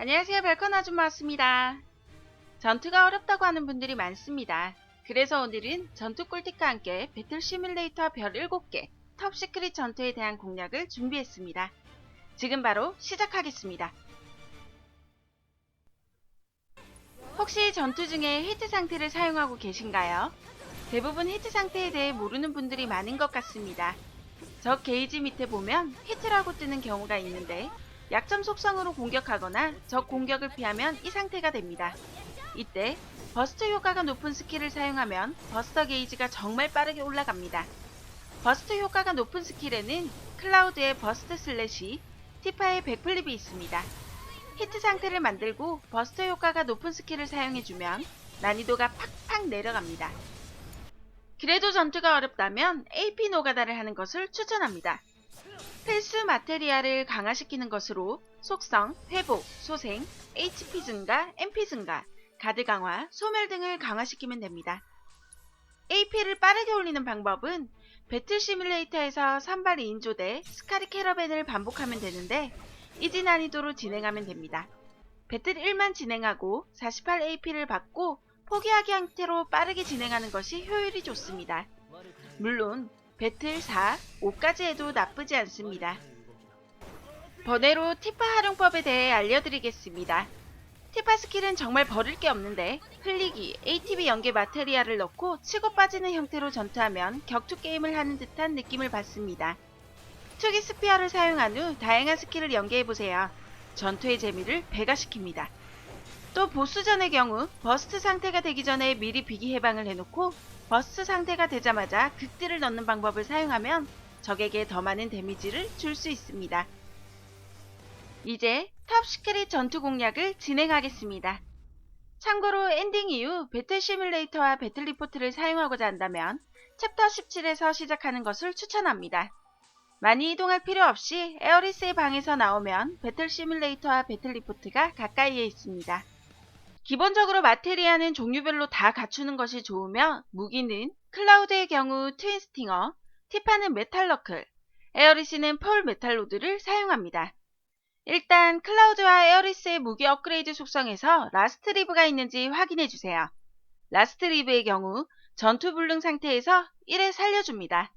안녕하세요. 별컨 아줌마 왔습니다. 전투가 어렵다고 하는 분들이 많습니다. 그래서 오늘은 전투 꿀팁과 함께 배틀 시뮬레이터 별 7개 톱 시크릿 전투에 대한 공략을 준비했습니다. 지금 바로 시작하겠습니다. 혹시 전투 중에 히트 상태를 사용하고 계신가요? 대부분 히트 상태에 대해 모르는 분들이 많은 것 같습니다. 적 게이지 밑에 보면 히트라고 뜨는 경우가 있는데 약점 속성으로 공격하거나 적 공격을 피하면 이 상태가 됩니다. 이때 버스트 효과가 높은 스킬을 사용하면 버스터 게이지가 정말 빠르게 올라갑니다. 버스트 효과가 높은 스킬에는 클라우드의 버스트 슬래시, 티파의 백플립이 있습니다. 히트 상태를 만들고 버스트 효과가 높은 스킬을 사용해주면 난이도가 팍팍 내려갑니다. 그래도 전투가 어렵다면 AP 노가다를 하는 것을 추천합니다. 필수 마테리알을 강화시키는 것으로 속성, 회복, 소생, HP 증가, MP 증가, 가드 강화, 소멸 등을 강화시키면 됩니다. AP를 빠르게 올리는 방법은 배틀 시뮬레이터에서 선발 2인조 대 스카리 캐러밴을 반복하면 되는데 이지 난이도로 진행하면 됩니다. 배틀 1만 진행하고 48 AP를 받고 포기하기 형태로 빠르게 진행하는 것이 효율이 좋습니다. 물론 배틀 4, 5까지 해도 나쁘지 않습니다. 번외로 티파 활용법에 대해 알려드리겠습니다. 티파 스킬은 정말 버릴 게 없는데 흘리기, ATB 연계 마테리알을 넣고 치고 빠지는 형태로 전투하면 격투 게임을 하는 듯한 느낌을 받습니다. 투기 스피어를 사용한 후 다양한 스킬을 연계해보세요. 전투의 재미를 배가시킵니다. 또 보스전의 경우 버스트 상태가 되기 전에 미리 비기 해방을 해놓고 버스트 상태가 되자마자 극딜을 넣는 방법을 사용하면 적에게 더 많은 데미지를 줄 수 있습니다. 이제 탑 시크릿 전투 공략을 진행하겠습니다. 참고로 엔딩 이후 배틀 시뮬레이터와 배틀 리포트를 사용하고자 한다면 챕터 17에서 시작하는 것을 추천합니다. 많이 이동할 필요 없이 에어리스의 방에서 나오면 배틀 시뮬레이터와 배틀 리포트가 가까이에 있습니다. 기본적으로 마테리아는 종류별로 다 갖추는 것이 좋으며 무기는 클라우드의 경우 트윈 스팅어, 티파는 메탈러클, 에어리스는 폴 메탈로드를 사용합니다. 일단 클라우드와 에어리스의 무기 업그레이드 속성에서 라스트 리브가 있는지 확인해주세요. 라스트 리브의 경우 전투 불능 상태에서 1에 살려줍니다.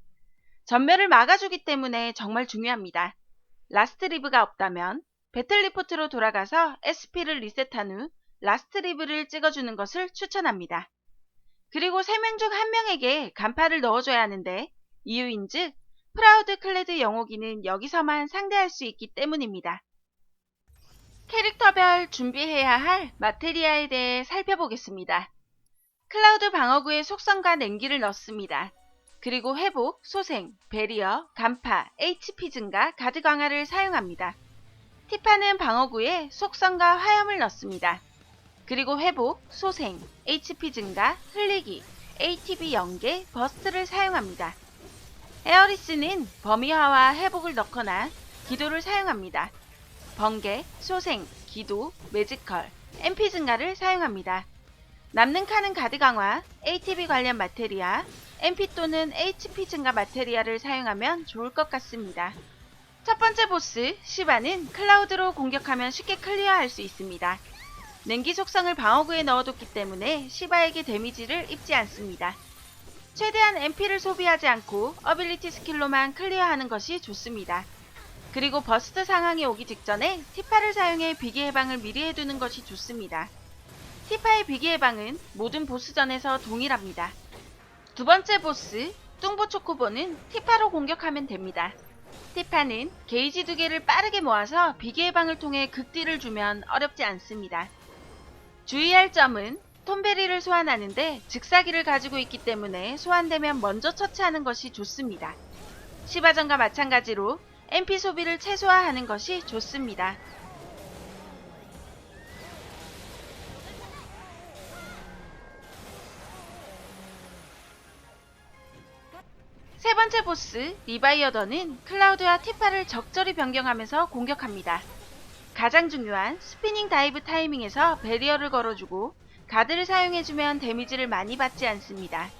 전멸을 막아주기 때문에 정말 중요합니다. 라스트 리브가 없다면 배틀 리포트로 돌아가서 SP를 리셋한 후 라스트 리브를 찍어주는 것을 추천합니다. 그리고 3명 중 1명에게 간파를 넣어줘야 하는데 이유인즉 프라우드 클레드 영호기는 여기서만 상대할 수 있기 때문입니다. 캐릭터별 준비해야 할 마테리아에 대해 살펴보겠습니다. 클라우드 방어구의 속성과 냉기를 넣습니다. 그리고 회복, 소생, 베리어, 간파, HP 증가, 가드 강화를 사용합니다. 티파는 방어구에 속성과 화염을 넣습니다. 그리고 회복, 소생, HP 증가, 흘리기, ATB 연계, 버스트를 사용합니다. 에어리스는 범위화와 회복을 넣거나 기도를 사용합니다. 번개, 소생, 기도, 매지컬, MP 증가를 사용합니다. 남는 칸은 가드 강화, ATB 관련 마테리아, MP 또는 HP 증가 마테리아를 사용하면 좋을 것 같습니다. 첫 번째 보스, 시바는 클라우드로 공격하면 쉽게 클리어할 수 있습니다. 냉기 속성을 방어구에 넣어뒀기 때문에 시바에게 데미지를 입지 않습니다. 최대한 MP를 소비하지 않고 어빌리티 스킬로만 클리어하는 것이 좋습니다. 그리고 버스트 상황이 오기 직전에 티파를 사용해 비기 해방을 미리 해두는 것이 좋습니다. 티파의 비기 해방은 모든 보스전에서 동일합니다. 두 번째 보스, 뚱보 초코보는 티파로 공격하면 됩니다. 티파는 게이지 두 개를 빠르게 모아서 비기 해방을 통해 극딜을 주면 어렵지 않습니다. 주의할 점은 톰베리를 소환하는데 즉사기를 가지고 있기 때문에 소환되면 먼저 처치하는 것이 좋습니다. 시바전과 마찬가지로 MP 소비를 최소화하는 것이 좋습니다. 세 번째 보스 리바이어더는 클라우드와 티파를 적절히 변경하면서 공격합니다. 가장 중요한 스피닝 다이브 타이밍에서 배리어를 걸어주고 가드를 사용해주면 데미지를 많이 받지 않습니다.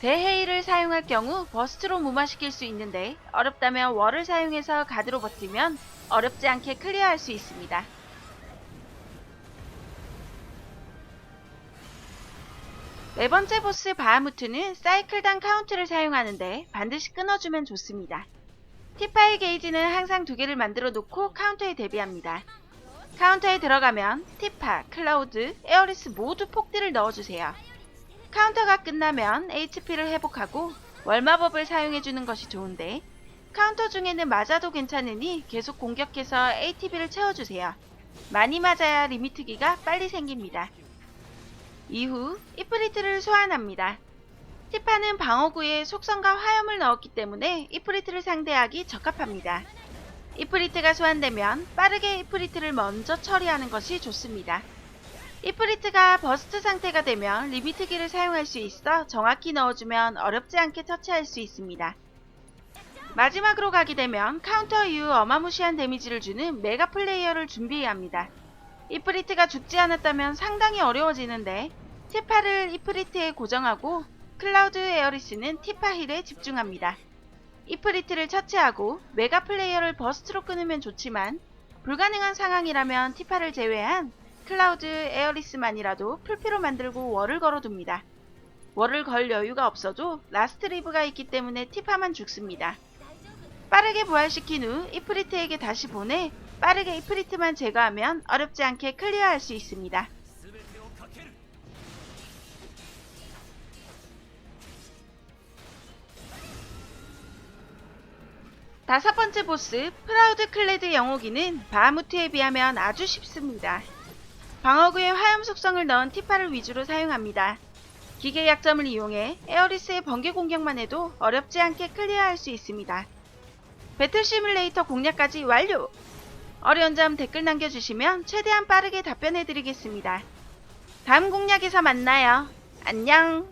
대헤이를 사용할 경우 버스트로 무마시킬 수 있는데 어렵다면 월을 사용해서 가드로 버티면 어렵지 않게 클리어할 수 있습니다. 네 번째 보스 바하무트는 사이클당 카운트를 사용하는데 반드시 끊어주면 좋습니다. 티파이 게이지는 항상 두 개를 만들어 놓고 카운터에 대비합니다. 카운터에 들어가면 티파, 클라우드, 에어리스 모두 폭딜을 넣어주세요. 카운터가 끝나면 HP를 회복하고 월마법을 사용해주는 것이 좋은데 카운터 중에는 맞아도 괜찮으니 계속 공격해서 ATB를 채워주세요. 많이 맞아야 리미트기가 빨리 생깁니다. 이후 이프리트를 소환합니다. 티파는 방어구에 속성과 화염을 넣었기 때문에 이프리트를 상대하기 적합합니다. 이프리트가 소환되면 빠르게 이프리트를 먼저 처리하는 것이 좋습니다. 이프리트가 버스트 상태가 되면 리미트기를 사용할 수 있어 정확히 넣어주면 어렵지 않게 터치할 수 있습니다. 마지막으로 가게 되면 카운터 이후 어마무시한 데미지를 주는 메가 플레이어를 준비해야 합니다. 이프리트가 죽지 않았다면 상당히 어려워지는데 티파를 이프리트에 고정하고 클라우드 에어리스는 티파 힐에 집중합니다. 이프리트를 처치하고 메가 플레이어를 버스트로 끊으면 좋지만 불가능한 상황이라면 티파를 제외한 클라우드 에어리스만이라도 풀피로 만들고 월을 걸어둡니다. 월을 걸 여유가 없어도 라스트 리브가 있기 때문에 티파만 죽습니다. 빠르게 부활시킨 후 이프리트에게 다시 보내 빠르게 이프리트만 제거하면 어렵지 않게 클리어할 수 있습니다. 다섯 번째 보스 프라우드 클레드 영호기는 바하무트에 비하면 아주 쉽습니다. 방어구에 화염 속성을 넣은 티파를 위주로 사용합니다. 기계 약점을 이용해 에어리스의 번개 공격만 해도 어렵지 않게 클리어할 수 있습니다. 배틀 시뮬레이터 공략까지 완료! 어려운 점 댓글 남겨주시면 최대한 빠르게 답변해드리겠습니다. 다음 공략에서 만나요. 안녕!